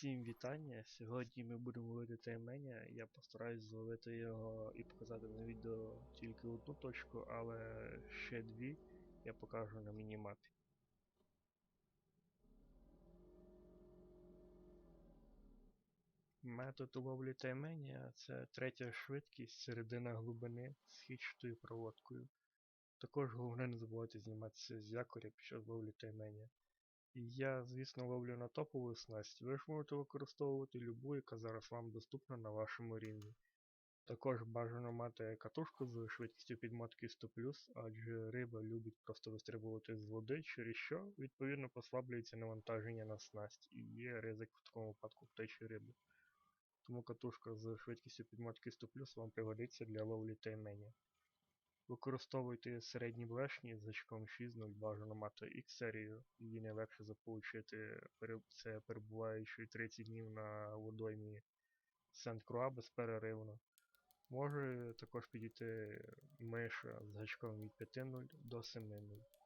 Всім вітання! Сьогодні ми будемо ловити тайменя. Я постараюсь зловити його і показати на відео тільки одну точку, але ще дві я покажу на мінімапі. Метод ловлі тайменя це третя швидкість, середина глибини з хічною проводкою. Також головне не забувайте зніматися з якоря під час ловлі тайменя. Я, звісно, ловлю на топову снасть. Ви ж можете використовувати любу, яка зараз вам доступна на вашому рівні. Також бажано мати катушку з швидкістю підмотки 100 адже риба любить просто вистрибувати з води, через що, відповідно, послаблюється навантаження на снасть і є ризик в такому випадку втечі риби. Тому катушка з швидкістю підмотки 100 вам пригодиться для ловлі тайменя. Використовуйте середні блешні з гачком 6.0, бажано мати X-серію, її найлегше заполучити, це перебуваючи 30 днів на водоймі Сент-Круа безперервно. Може також підійти миша з гачком від 5.0 до 7.0.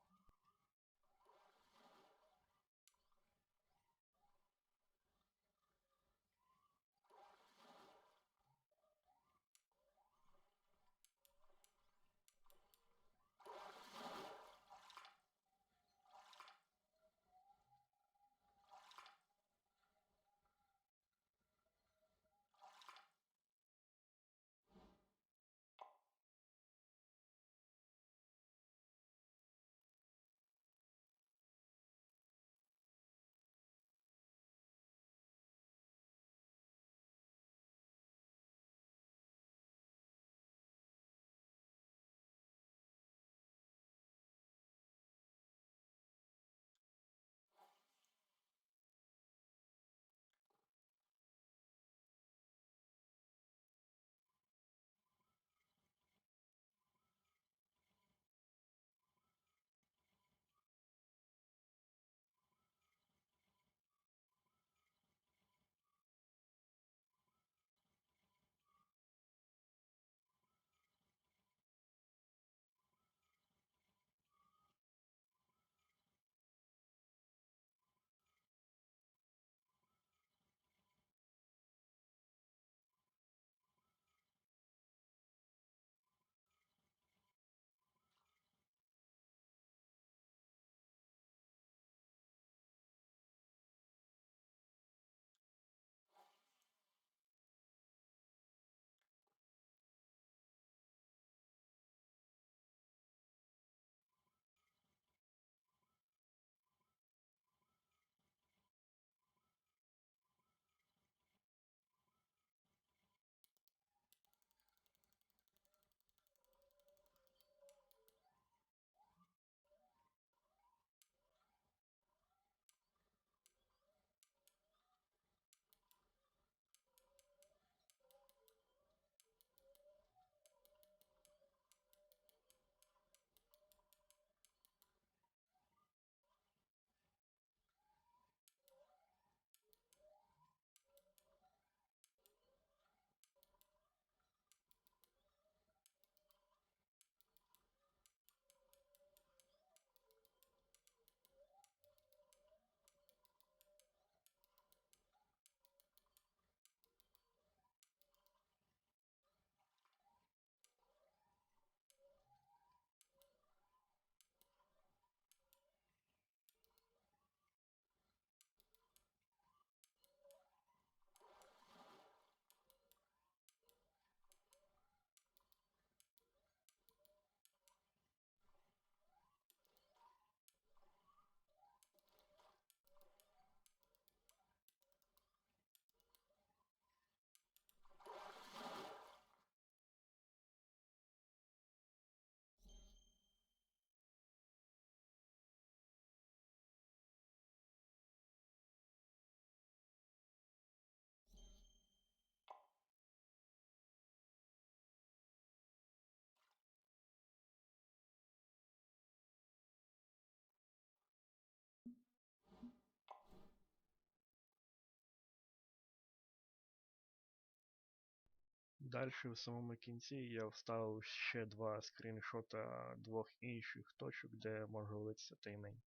Дальше в самому кінці я вставив ще два скріншота двох інших точок, де може ловитися таймень.